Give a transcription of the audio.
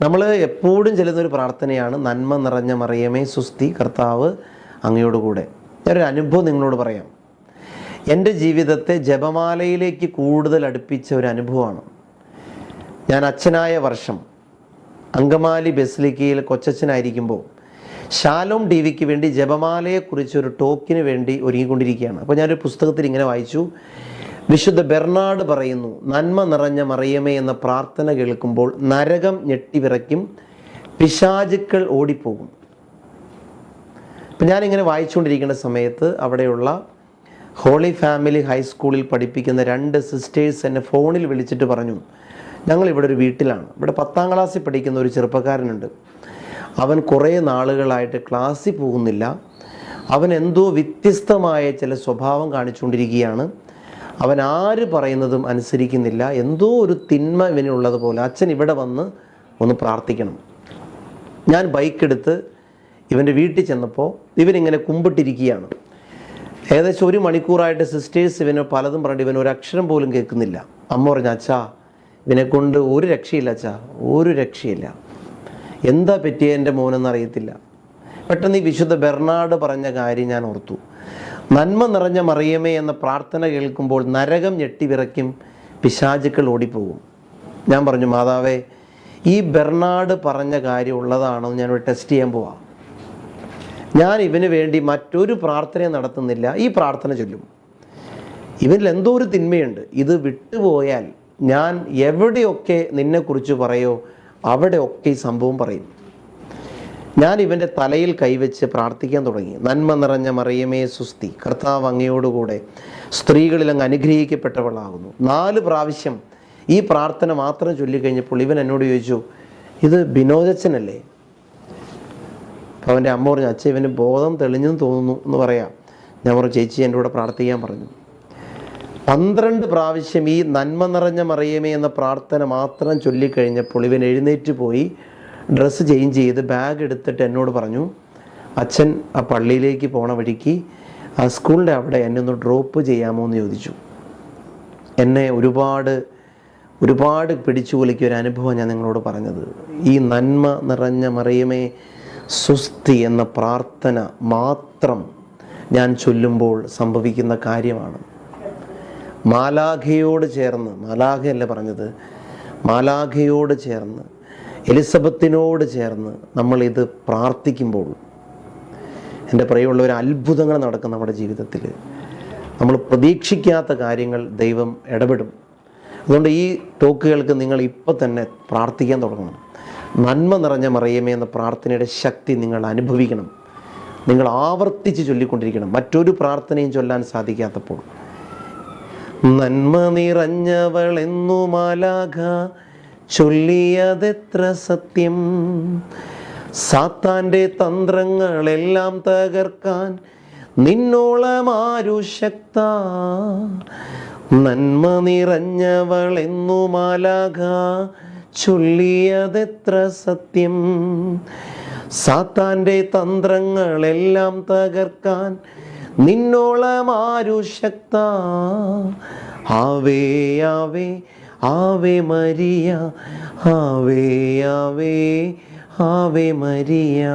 നമ്മൾ എപ്പോഴും ചെല്ലുന്നൊരു പ്രാർത്ഥനയാണ് നന്മ നിറഞ്ഞ മറിയമേ സുസ്തി കർത്താവ് അങ്ങയോട് കൂടെ. ഞാനൊരു അനുഭവം നിങ്ങളോട് പറയാം. എന്റെ ജീവിതത്തെ ജപമാലയിലേക്ക് കൂടുതൽ അടുപ്പിച്ച ഒരു അനുഭവമാണ്. ഞാൻ അച്ഛനായ വർഷം അങ്കമാലി ബെസ്ലിക്കയിൽ കൊച്ചച്ഛനായിരിക്കുമ്പോൾ ശാലോം ടി വിക്ക് വേണ്ടി ജപമാലയെക്കുറിച്ച് ഒരു ടോക്കിന് വേണ്ടി ഒരുങ്ങിക്കൊണ്ടിരിക്കുകയാണ്. അപ്പോൾ ഞാനൊരു പുസ്തകത്തിൽ ഇങ്ങനെ വായിച്ചു. വിശുദ്ധ ബെർണാഡ് പറയുന്നു നന്മ നിറഞ്ഞ മറിയമേ എന്ന പ്രാർത്ഥന കേൾക്കുമ്പോൾ നരകം ഞെട്ടിവിറയ്ക്കും പിശാചുക്കൾ ഓടിപ്പോകും. ഇപ്പം ഞാനിങ്ങനെ വായിച്ചുകൊണ്ടിരിക്കുന്ന സമയത്ത് അവിടെയുള്ള ഹോളി ഫാമിലി ഹൈസ്കൂളിൽ പഠിപ്പിക്കുന്ന രണ്ട് സിസ്റ്റേഴ്സ് എന്നെ ഫോണിൽ വിളിച്ചിട്ട് പറഞ്ഞു ഞങ്ങൾ ഇവിടെ ഒരു വീട്ടിലാണ്. ഇവിടെ പത്താം ക്ലാസ്സിൽ പഠിക്കുന്ന ഒരു ചെറുപ്പക്കാരനുണ്ട്. അവൻ കുറേ നാളുകളായിട്ട് ക്ലാസ്സിൽ പോകുന്നില്ല. അവൻ എന്തോ വ്യത്യസ്തമായ ചില സ്വഭാവം കാണിച്ചുകൊണ്ടിരിക്കുകയാണ്. അവൻ ആര് പറയുന്നതും അനുസരിക്കുന്നില്ല. എന്തോ ഒരു തിന്മ ഇവനുള്ളതുപോലെ അച്ഛൻ ഇവിടെ വന്ന് ഒന്ന് പ്രാർത്ഥിക്കണം. ഞാൻ ബൈക്കെടുത്ത് ഇവന്റെ വീട്ടിൽ ചെന്നപ്പോൾ ഇവനിങ്ങനെ കുമ്പിട്ടിരിക്കുകയാണ്. ഏകദേശം ഒരു മണിക്കൂറായിട്ട് സിസ്റ്റേഴ്സ് ഇവന് പലതും പറഞ്ഞിട്ട് ഇവൻ ഒരു അക്ഷരം പോലും കേൾക്കുന്നില്ല. അമ്മ പറഞ്ഞ അച്ഛാ ഇവനെ കൊണ്ട് ഒരു രക്ഷയില്ല അച്ഛാ ഒരു രക്ഷയില്ല. എന്താ പറ്റിയ എന്റെ മോനെന്ന് അറിയത്തില്ല. പെട്ടെന്ന് ഈ വിശുദ്ധ ബെർണാഡ് പറഞ്ഞ കാര്യം ഞാൻ ഓർത്തു. നന്മ നിറഞ്ഞ മറിയമേ എന്ന പ്രാർത്ഥന കേൾക്കുമ്പോൾ നരകം ഞെട്ടിവിറയ്ക്കും പിശാചുക്കൾ ഓടിപ്പോകും. ഞാൻ പറഞ്ഞു മാതാവേ ഈ ബെർണാഡ് പറഞ്ഞ കാര്യം ഉള്ളതാണോ? ഞാനിവിടെ ടെസ്റ്റ് ചെയ്യാൻ പോവാം. ഞാൻ ഇവന് വേണ്ടി മറ്റൊരു പ്രാർത്ഥനയും നടത്തുന്നില്ല. ഈ പ്രാർത്ഥന ചൊല്ലും. ഇവനിൽ എന്തോ ഒരു തിന്മയുണ്ട്. ഇത് വിട്ടുപോയാൽ ഞാൻ എവിടെയൊക്കെ നിന്നെക്കുറിച്ച് പറയോ അവിടെയൊക്കെ ഈ സംഭവം പറയും. ഞാൻ ഇവന്റെ തലയിൽ കൈവച്ച് പ്രാർത്ഥിക്കാൻ തുടങ്ങി. നന്മ നിറഞ്ഞ മറിയമേ സുസ്തി കർത്താവ് അങ്ങയോടുകൂടെ സ്ത്രീകളിൽ അങ്ങ് അനുഗ്രഹിക്കപ്പെട്ടവളാകുന്നു. നാല് പ്രാവശ്യം ഈ പ്രാർത്ഥന മാത്രം ചൊല്ലിക്കഴിഞ്ഞപ്പോൾ ഇവൻ എന്നോട് ചോദിച്ചു ഇത് ബിനോദച്ചനല്ലേ? അപ്പോൾ അവന്റെ അമ്മ പറഞ്ഞു അച്ഛൻ ഇവന് ബോധം തെളിഞ്ഞെന്ന് തോന്നുന്നു എന്ന് പറയാം. ഞാൻ പറഞ്ഞു ചേച്ചി എന്റെ കൂടെ പ്രാർത്ഥിക്കാൻ പറഞ്ഞു. പന്ത്രണ്ട് പ്രാവശ്യം ഈ നന്മ നിറഞ്ഞ മറിയമേ എന്ന പ്രാർത്ഥന മാത്രം ചൊല്ലിക്കഴിഞ്ഞപ്പോൾ ഇവൻ എഴുന്നേറ്റ് പോയി ഡ്രസ്സ് ചേഞ്ച് ചെയ്ത് ബാഗ് എടുത്തിട്ട് എന്നോട് പറഞ്ഞു അച്ഛൻ ആ പള്ളിയിലേക്ക് പോണ വഴിക്ക് ആ സ്കൂളിന്റെ അവിടെ എന്നെ ഒന്ന് ഡ്രോപ്പ് ചെയ്യാമോ എന്ന് ചോദിച്ചു. എന്നെ ഒരുപാട് ഒരുപാട് പിടിച്ചു കുലിക്കിയ ഒരു അനുഭവം ഞാൻ നിങ്ങളോട് പറഞ്ഞത്. ഈ നന്മ നിറഞ്ഞ മറിയമേ സുസ്തി എന്ന പ്രാർത്ഥന മാത്രം ഞാൻ ചൊല്ലുമ്പോൾ സംഭവിക്കുന്ന കാര്യമാണ്. മാലാഖയോട് ചേർന്ന് മാലാഖയല്ല പറഞ്ഞത് മാലാഖയോട് ചേർന്ന് എലിസബത്തിനോട് ചേർന്ന് നമ്മളിത് പ്രാർത്ഥിക്കുമ്പോൾ എന്റെ പ്രിയമുള്ള ഒരു അത്ഭുതങ്ങൾ നടക്കും നമ്മുടെ ജീവിതത്തിൽ നമ്മൾ പ്രതീക്ഷിക്കാത്ത കാര്യങ്ങൾ ദൈവം ഇടപെടും. അതുകൊണ്ട് ഈ ടോക്കുകൾക്ക് നിങ്ങൾ ഇപ്പം തന്നെ പ്രാർത്ഥിക്കാൻ തുടങ്ങണം. നന്മ നിറഞ്ഞ മറിയമേ എന്ന പ്രാർത്ഥനയുടെ ശക്തി നിങ്ങൾ അനുഭവിക്കണം. നിങ്ങൾ ആവർത്തിച്ച് ചൊല്ലിക്കൊണ്ടിരിക്കണം. മറ്റൊരു പ്രാർത്ഥനയും ചൊല്ലാൻ സാധിക്കാത്തപ്പോൾ. നന്മ നിറഞ്ഞവളെന്നു മാലാഖ ചൊല്ലിയതെത്ര സത്യം? സാത്താന്റെ തന്ത്രങ്ങളെല്ലാം തകർക്കാൻ നിന്നോളമാരു ശക്ത? നന്മ നിറഞ്ഞവളെന്നു മാലാഖ ചൊല്ലിയതെത്ര സത്യം? സാത്താന്റെ തന്ത്രങ്ങളെല്ലാം തകർക്കാൻ നിന്നോളമാരു ശക്ത? Ave ave ave Maria ave ave ave Maria.